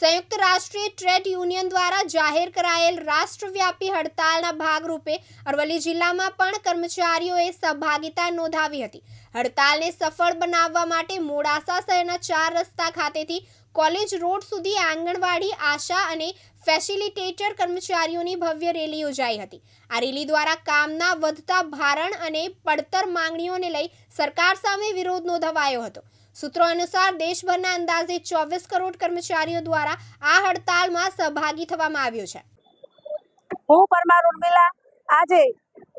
સંયુક્ત રાષ્ટ્રીય trade union દ્વારા જાહેર કરાયેલ રાષ્ટ્રવ્યાપી હડતાલના ભાગરૂપે અરવલ્લી જિલ્લામાં પણ કર્મચારીઓએ સહભાગિતા નોંધાવી હતી. હડતાલને સફળ બનાવવા માટે મોડાસા શહેરના ચાર રસ્તા ખાતેથી કોલેજ રોડ સુધી આંગણવાડી, આશા અને ફેસિલિટેટર કર્મચારીઓની ભવ્ય રેલી યોજાઈ હતી. આ રેલી દ્વારા કામના વધતા ભારણ અને પડતર માંગણીઓને લઈ સરકાર સામે વિરોધ નોંધાવાયો હતો. સૂત્રો અનુસાર દેશભરના અંદાજે ચોવીસ કરોડ કર્મચારીઓ દ્વારા આ હડતાલમાં સહભાગી થવામાં આવ્યો છે. હું પરમાર ઉર્મિલા. આજે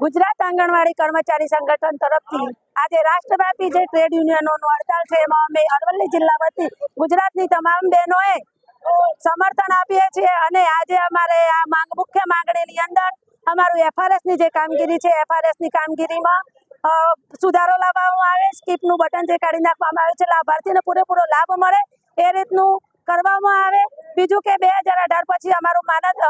ગુજરાત આંગણવાડી કર્મચારી સંગઠન તરફથી આજે રાષ્ટ્રવ્યાપી જે ટ્રેડ યુનિયનોનું હડતાલ છે, એમાં અમે અરવલ્લી જિલ્લા વતી ગુજરાતની તમામ બહેનોએ સમર્થન આપીએ છીએ અને આજે અમારે આ માંગ મુખ્ય માંગણીની અંદર અમારું એફઆરએસની જે કામગીરી છે એફઆરએસની કામગીરીમાં સુધારો લાવવામાં આવે, સ્કીપનું બટન જે કાઢી નાખવામાં આવે છે, લાભાર્થીને પૂરેપૂરો લાભ મળે, એ રીતનું કરવામાં આવે. બીજું કે બે પછી અમારું માનદ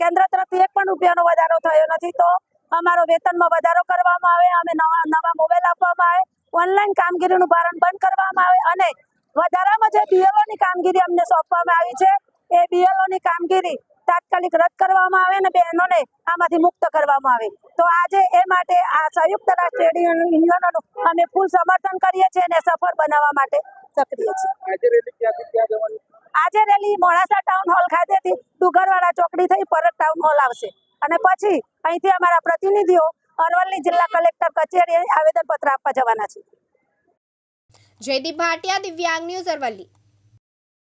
કેન્દ્ર તરફથી એક પણ રૂપિયાનો વધારો થયો નથી, તો અમારો વેતનમાં વધારો કરવામાં આવે, અમે નવા નવા મોબાઈલ આપવામાં આવે, ઓનલાઈન કામગીરીનું ભારણ બંધ કરવામાં આવે અને વધારામાં જે બીએલઓની કામગીરી અમને સોંપવામાં આવી છે, એ બીએલઓની કામગીરી તાત્કાલિક રદ કરવામાં આવે અને બહેનોને આમાંથી મુક્ત કરવામાં આવે. તો આજે એ માટે આ સંયુક્ત રાષ્ટ્ર યુનિયનોનું અમે ફૂલ સમર્થન કરીએ છીએ અને સફળ બનાવવા માટે સક્રિય છીએ. આજે રેલી ક્યાંથી ક્યાં જવાની? આજે રેલી મોડાસા ટાઉન હોલ ખાતેથી ડુગરવાડા ચોકડી થઈ પરત ટાઉન હોલ આવશે. અને પછી અહીંથી અમારા પ્રતિનિધિઓ અરવલ્લી જિલ્લા કલેક્ટર કચેરીએ આવેદનપત્ર આપવા જવાના છે. જયદીપ ભાટિયા દિવ્યાંગ ન્યૂઝ અરવલ્લી.